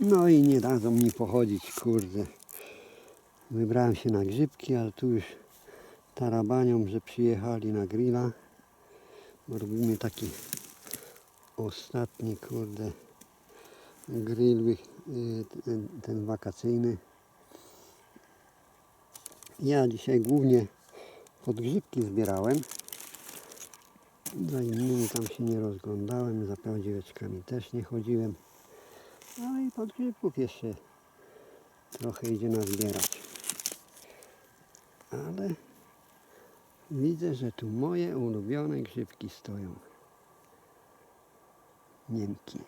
No i nie dadzą mi pochodzić, kurde. Wybrałem się na grzybki, ale tu już tarabanią, że przyjechali na grilla. Robimy taki ostatni, kurde, grill, y, ten, ten wakacyjny. Ja dzisiaj głównie podgrzybki zbierałem. Za innymi tam się nie rozglądałem, za prawdziweczkami też nie chodziłem. No i podgrzybków jeszcze trochę idzie nazbierać. Ale widzę, że tu moje ulubione grzybki stoją. Niemki.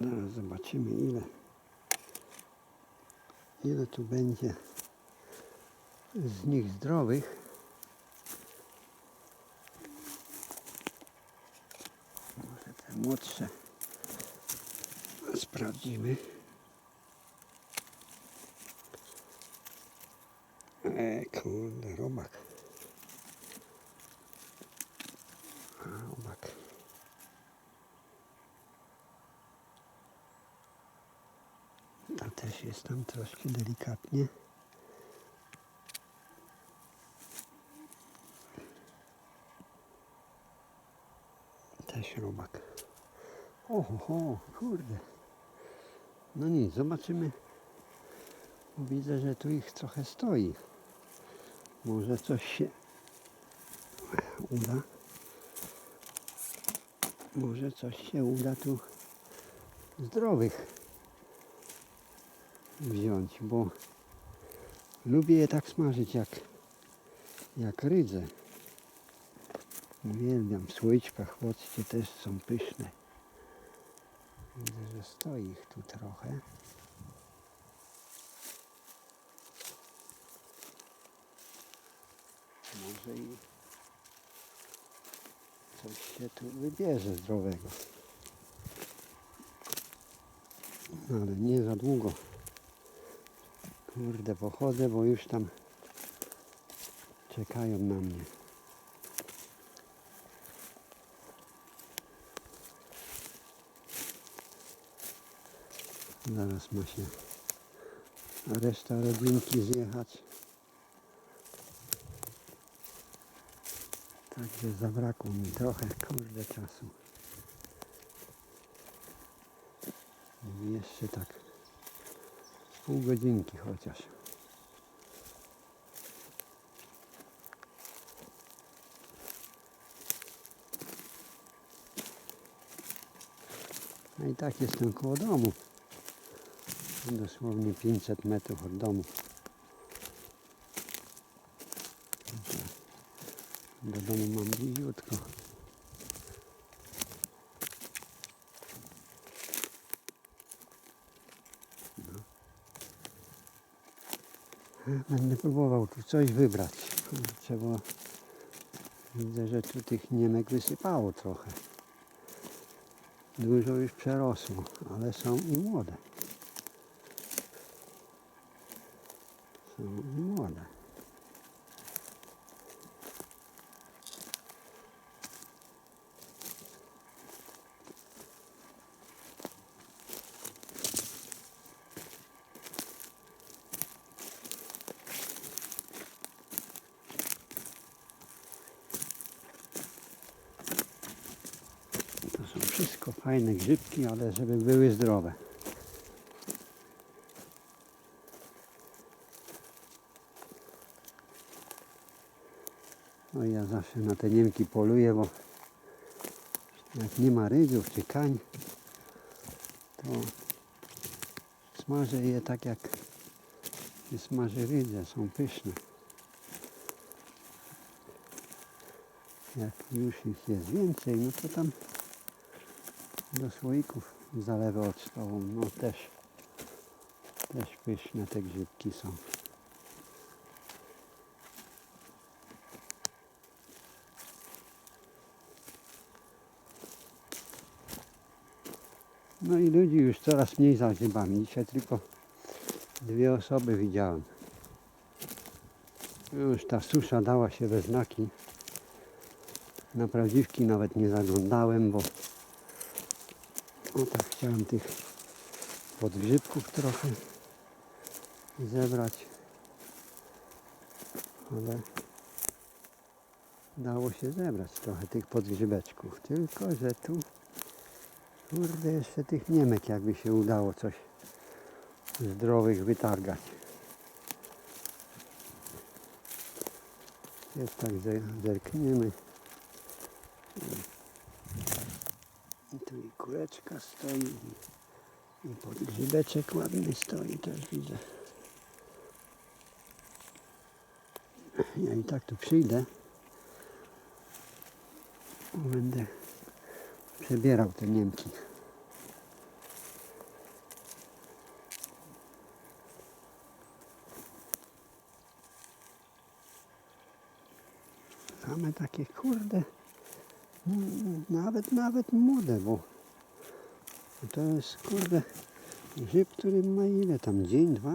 Zaraz zobaczymy ile ile tu będzie z nich zdrowych. Może te młodsze sprawdzimy. E, kurde, robak. Robak. A też jest tam troszkę delikatnie. Też robak. Oho, kurde. No nic, zobaczymy. Widzę, że tu ich trochę stoi. Może coś się uda. Może coś się uda tu zdrowych wziąć, bo lubię je tak smażyć jak, jak rydze. Uwielbiam w słoiczkach, chodźcie, też są pyszne. Że stoi ich tu trochę. Może i coś się tu wybierze zdrowego. No, Ale nie za długo. Kurde, pochodzę, bo już tam czekają na mnie. Zaraz ma się reszta rodzinki zjechać. Także zabrakło mi trochę, kurde, czasu. Jeszcze tak pół godzinki chociaż. No i tak jestem koło domu. Dosłownie 500 metrów od domu. Do domu mam bliziutko. Będę próbował tu coś wybrać. Bo widzę, że tu tych niemek wysypało trochę. Dużo już przerosło, ale są i młode. To są wszystko fajne grzybki, ale żeby były zdrowe. No ja zawsze na te niemki poluję, bo jak nie ma rydzów czy kań, to smażę je tak jak się smaży rydze, są pyszne. Jak już ich jest więcej, no to tam do słoików zalewę octową. No też, też pyszne te grzybki są. No i ludzi już coraz mniej za grzybami. Dzisiaj tylko dwie osoby widziałem. Już ta susza dała się we znaki. Na prawdziwki nawet nie zaglądałem, bo O tak chciałem tych podgrzybków trochę zebrać. Ale dało się zebrać trochę tych podgrzybeczków. Tylko, że tu kurde jeszcze tych niemek jakby się udało coś zdrowych wytargać. Jest tak, zerkniemy. I tu i kuleczka stoi. I, i podgrzybeczek ładny stoi też widzę. Ja i tak tu przyjdę. Będę przebierał te Niemki. Same takie kurde, mm, nawet, nawet młode, bo to jest kurde grzyb, który ma ile tam, dzień, dwa?